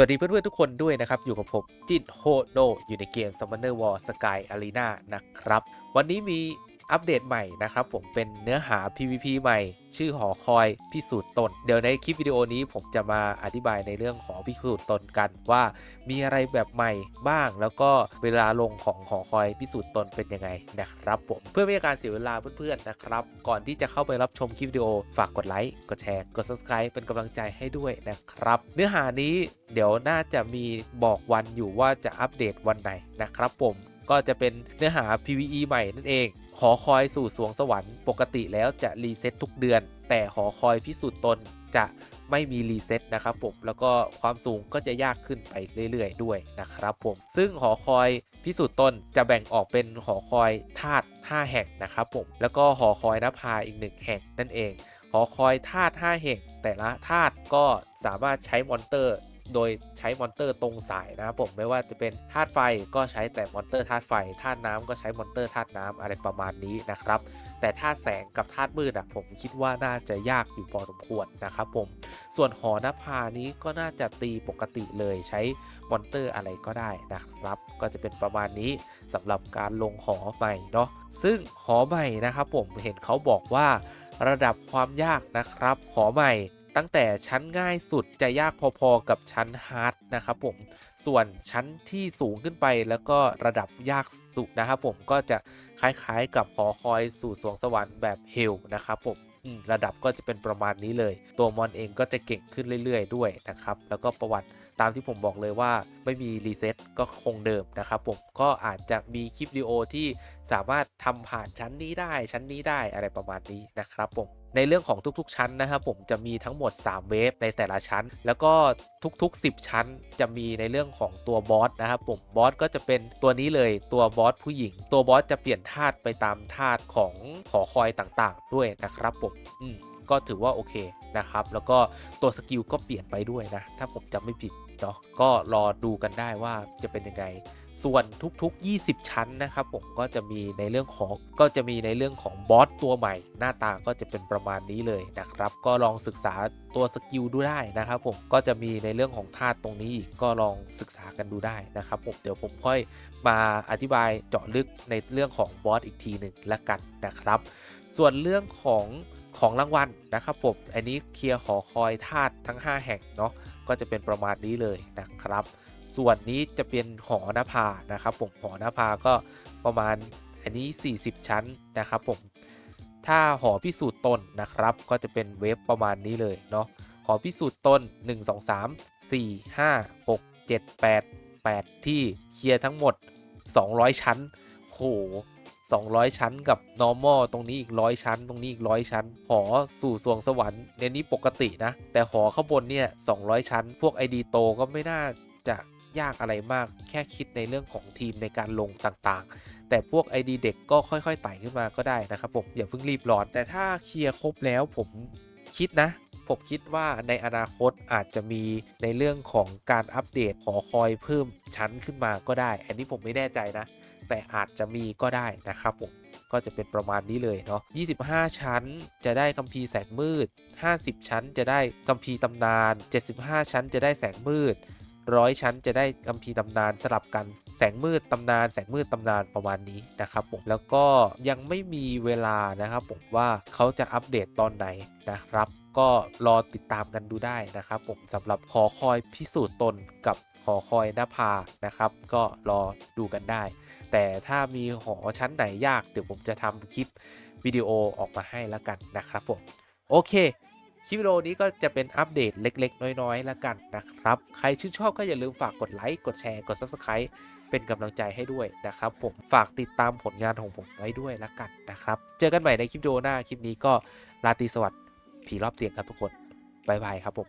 สวัสดีเพื่อนๆทุกคนด้วยนะครับ อยู่กับผมจินโฮโนอยู่ในเกม Summoner War Sky Arena นะครับ วันนี้มี อัปเดตใหม่นะครับผมเป็นเนื้อหา PVP ใหม่ ชื่อหอคอยพิสูจน์ตน เดี๋ยวในคลิปวิดีโอนี้ผมจะมาอธิบายในเรื่องของพิสูจน์ตนกันว่ามีอะไรแบบใหม่บ้าง แล้วก็เวลาลงของหอคอยพิสูจน์ตนเป็นยังไงนะครับผมเพื่อไม่ให้การเสียเวลาเพื่อนๆนะครับ ก่อนที่จะเข้าไปรับชมคลิปวิดีโอฝากกดไลค์กดแชร์กด subscribe เป็นกำลังใจให้ด้วยนะครับ เนื้อหานี้เดี๋ยวน่าจะมีบอกวันอยู่ว่าจะอัปเดตวันไหนนะครับผมก็จะเป็นเนื้อหา PVE ใหม่นั่นเอง หอคอยสู่สวงสวรรค์ปกติแล้วจะรีเซ็ตทุกเดือน แต่หอคอยพิสูจน์ตนจะไม่มีรีเซ็ตนะครับผมแล้วก็ความสูงก็จะยากขึ้นไปเรื่อยๆ ด้วยนะครับผม ซึ่งหอคอยพิสูจน์ตนจะแบ่งออกเป็นหอคอยธาตุ5แห่งนะครับผมแล้วก็หอคอยนภาอีกหนึ่งแห่งนั่นเองหอคอยธาตุ5แห่งแต่ละธาตุก็สามารถใช้มอนเตอร์ โดยใช้มอนเตอร์ตรงสายนะครับผมไม่ว่าจะเป็นธาตุไฟก็ใช้แต่มอนเตอร์ธาตุไฟธาตุน้ำก็ใช้มอนเตอร์ธาตุน้ำอะไรประมาณนี้นะครับ แต่ธาตุแสงกับธาตุมืดอะผมคิดว่าน่าจะยากอยู่พอสมควรนะครับผมส่วนหอนภานี้ก็น่าจะตีปกติเลยใช้มอนเตอร์อะไรก็ได้นะครับ ก็จะเป็นประมาณนี้สำหรับการลงหอใหม่เนาะซึ่งหอใหม่นะครับผมเห็นเขาบอกว่าระดับความยากนะครับ หอใหม่ ตั้งแต่ชั้นง่ายสุดจะยากพอๆกับชั้นฮาร์ดนะครับผม ส่วนชั้นที่สูงขึ้นไปแล้วก็ระดับยากสุดนะครับผมก็จะคล้ายๆกับหอคอยสู่สวงสวรรค์แบบเฮลนะครับผมอืมระดับก็จะเป็นประมาณนี้เลย ตัวมอนเองก็จะเก่งขึ้นเรื่อยๆ ด้วยนะครับ แล้วก็ประวัติตามที่ผมบอกเลยว่าไม่มีรีเซ็ตก็คงเดิมนะครับผมก็อาจจะมีคลิปวิดีโอที่สามารถทำผ่านชั้นนี้ได้ชั้นนี้ได้อะไรประมาณนี้นะครับผมในเรื่องของทุกๆ ชั้นนะครับผมจะมีทั้งหมด 3 เวฟในแต่ละชั้น แล้วก็ทุกๆ 10 ชั้นจะมีในเรื่องของตัวบอสนะครับผมบอสก็จะเป็นตัวนี้เลยตัวบอสผู้หญิง ตัวบอสจะเปลี่ยนธาตุไปตามธาตุของหอคอยต่างๆ ด้วยนะครับผมอืมก็ถือว่าโอเค นะครับ แล้วก็ตัวสกิลก็เปลี่ยนไปด้วยนะ ถ้าผมจำไม่ผิดเนาะก็รอดูกันได้ว่าจะเป็นยังไง ส่วนทุกๆ 20 ชั้นนะครับ ผมก็จะมีในเรื่องของก็จะมีในเรื่องของบอสตัวใหม่ หน้าตาก็จะเป็นประมาณนี้เลยนะครับ ก็ลองศึกษาตัวสกิลดูได้นะครับผมก็จะมีในเรื่องของธาตุตรงนี้อีกก็ลองศึกษากันดูได้นะครับผมเดี๋ยวผมค่อยมาอธิบายเจาะลึกในเรื่องของบอสอีกทีหนึ่งละกันนะครับ ส่วนเรื่องของ ของรางวัลนะครับผม อันนี้เคลียร์หอคอยธาตุทั้ง 5 แห่งเนาะ ก็จะเป็นประมาณนี้เลยนะครับ ส่วนนี้จะเป็นหอนาผานะครับผม หอนาผาก็ประมาณอันนี้ 40 ชั้นนะครับผม ถ้าหอพิสูจน์ตนนะครับ ก็จะเป็นเวฟประมาณนี้เลยเนาะ หอพิสูจน์ตน 1 2 3 4 5 6 7 8 8 ที่เคลียร์ทั้งหมด 200 ชั้นโห 200 ชั้นกับ normal ตรงนี้อีก100ชั้น ตรงนี้อีก100ชั้น หอสู่สวงสวรรค์ในนี้ปกตินะ แต่หอข้างบนเนี่ย 200 ชั้น พวก ID โตก็ไม่น่าจะยากอะไรมาก แค่คิดในเรื่องของทีมในการลงต่างๆ แต่พวก ID เด็กก็ค่อยๆไต่ขึ้นมาก็ได้นะครับผมอย่าเพิ่งรีบร้อน แต่ถ้าเคลียร์ครบแล้วผมคิดนะ ผมคิดว่าในอนาคตอาจจะมีในเรื่องของการอัปเดตหอคอยเพิ่มชั้นขึ้นมาก็ได้ อันนี้ผมไม่แน่ใจนะ แต่อาจจะมีก็ได้นะครับผมก็จะเป็นประมาณนี้เลยเนาะ 25 ชั้นจะได้คัมภีร์แสงมืด 50 ชั้นจะได้คัมภีร์ตำนาน 75 ชั้นจะได้แสงมืดร้อยชั้นจะได้คัมภีร์ตำนานสลับกัน แสงมืดตำนาน แสงมืดตำนานประมาณนี้นะครับผม แล้วก็ยังไม่มีเวลานะครับผมว่าเขาจะอัปเดตตอนไหนนะครับ ก็รอติดตามกันดูได้นะครับผมสำหรับหอคอยพิสูจน์ตนกับหอคอยหน้าพานะครับ ก็รอดูกันได้ แต่ถ้ามีหอชั้นไหนยากเดี๋ยวผมจะทำคลิปวิดีโอออกมาให้แล้วกันนะครับผมโอเคคลิปวิดีโอนี้ก็จะเป็นอัปเดตเล็ก ๆ น้อย ๆ แล้วกันนะครับ ใครชื่นชอบก็อย่าลืมฝากกดไลค์กดแชร์กด Subscribe เป็นกำลังใจให้ด้วยนะครับผมฝากติดตามผลงานของผมไว้ด้วยแล้วกันนะครับ เจอกันใหม่ในคลิปวิดีโอหน้าคลิปนี้ก็ราตีสวัสดิ์ ผีรอบเตียงครับทุกคนบายบายครับผม